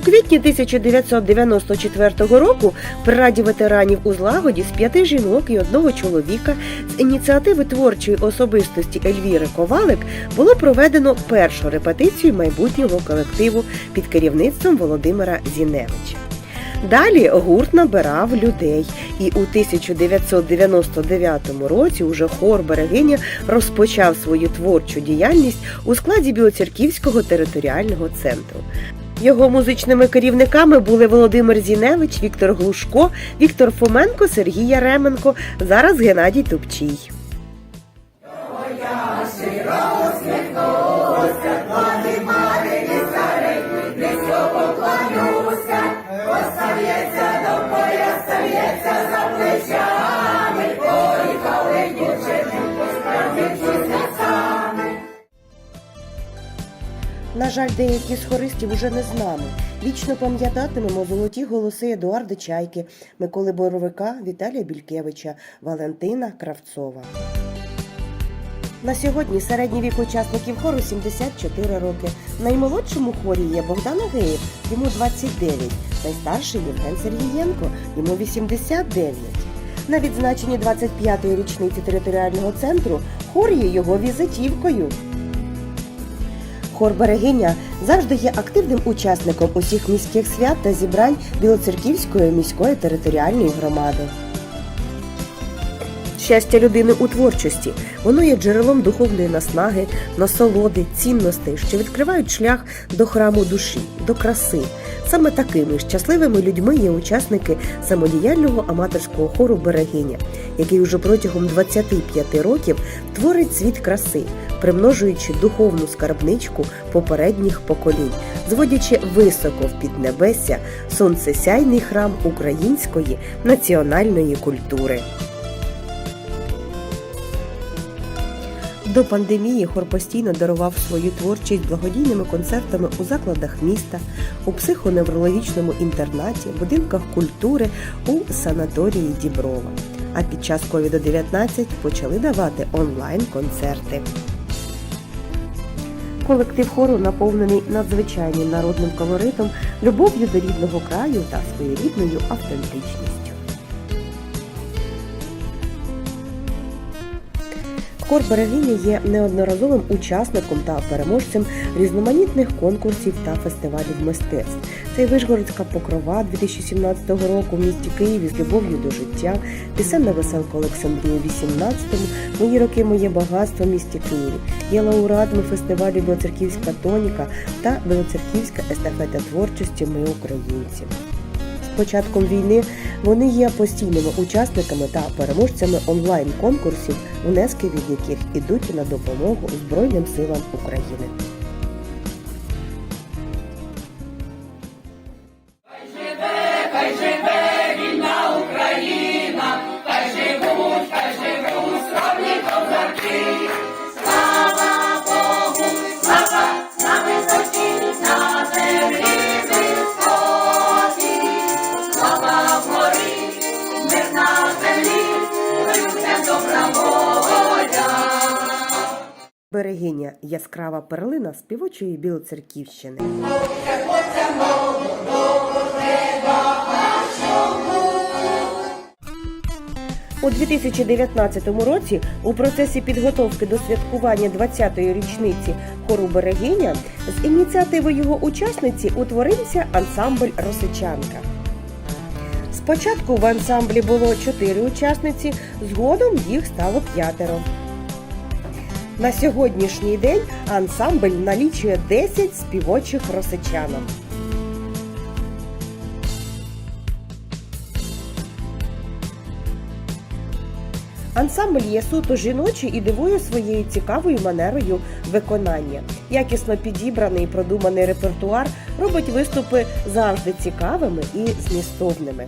квітні 1994 року при раді ветеранів у злагоді з п'яти жінок і одного чоловіка з ініціативи творчої особистості Ельвіри Ковалик було проведено першу репетицію майбутнього колективу під керівництвом Володимира Зіневича. Далі гурт набирав людей, і у 1999 році уже хор Берегиня розпочав свою творчу діяльність у складі Білоцерківського територіального центру. Його музичними керівниками були Володимир Зіневич, Віктор Глушко, Віктор Фоменко, Сергій Яременко, зараз Геннадій Тупчій. На жаль, деякі з хористів уже не з нами. Вічно пам'ятатимемо золоті голоси Едуарда Чайки, Миколи Боровика, Віталія Бількевича, Валентина Кравцова. На сьогодні середній вік учасників хору 74 роки. Наймолодшому хорі є Богдан Агеєв, йому 29, найстарший Євген Сергієнко, йому 89. На відзначенні 25-ї річниці територіального центру хор є його візитівкою. Хор Берегиня завжди є активним учасником усіх міських свят та зібрань Білоцерківської міської територіальної громади. Щастя людини у творчості воно є джерелом духовної наснаги, насолоди, цінностей, що відкривають шлях до храму душі, до краси. Саме такими щасливими людьми є учасники самодіяльного аматорського хору Берегиня, який уже протягом 25 років творить світ краси, примножуючи духовну скарбничку попередніх поколінь, зводячи високо в піднебесся сонцесяйний храм української національної культури. До пандемії хор постійно дарував свою творчість благодійними концертами у закладах міста, у психоневрологічному інтернаті, будинках культури, у санаторії Діброва. А під час COVID-19 почали давати онлайн-концерти. Колектив хору наповнений надзвичайним народним колоритом, любов'ю до рідного краю та своєрідною автентичністю. Хор Берегиня є неодноразовим учасником та переможцем різноманітних конкурсів та фестивалів мистецтв. Це Вишгородська покрова 2017 року в місті Києві з любов'ю до життя, пісенна веселка Олександрії у 18-му, мої роки, моє багатство в місті Києві. Є лауреатами фестивалю Білоцерківська тоніка та Білоцерківська естафета творчості Ми українці. Початком війни вони є постійними учасниками та переможцями онлайн-конкурсів, внески від яких ідуть на допомогу Збройним силам України. Берегиня яскрава перлина співочої Білоцерківщини. У 2019 році у процесі підготовки до святкування 20-ї річниці хору Берегиня з ініціативи його учасниці утворився ансамбль Росичанка. Спочатку в ансамблі було чотири учасниці, згодом їх стало п'ятеро. На сьогоднішній день ансамбль налічує 10 співочих росичанок. Ансамбль є суто жіночий і дивує своєю цікавою манерою виконання. Якісно підібраний і продуманий репертуар робить виступи завжди цікавими і змістовними.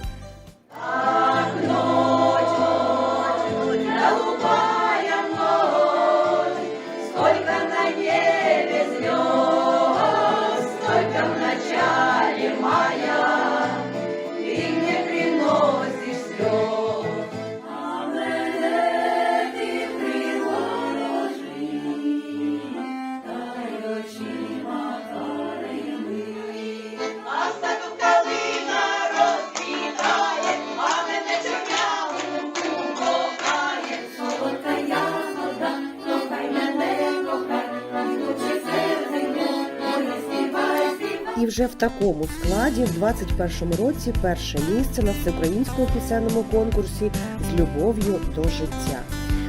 І вже в такому складі в 21-му році перше місце на всеукраїнському пісенному конкурсі з любов'ю до життя.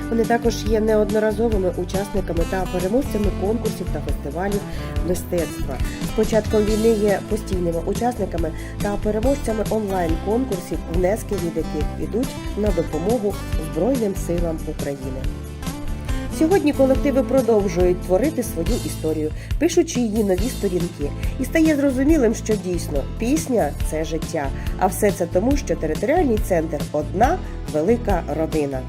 Вони також є неодноразовими учасниками та переможцями конкурсів та фестивалів мистецтва. З початком війни є постійними учасниками та переможцями онлайн-конкурсів, внески від яких ідуть на допомогу Збройним силам України. Сьогодні колективи продовжують творити свою історію, пишучи її нові сторінки, і стає зрозумілим, що дійсно пісня це життя. А все це тому, що територіальний центр одна велика родина.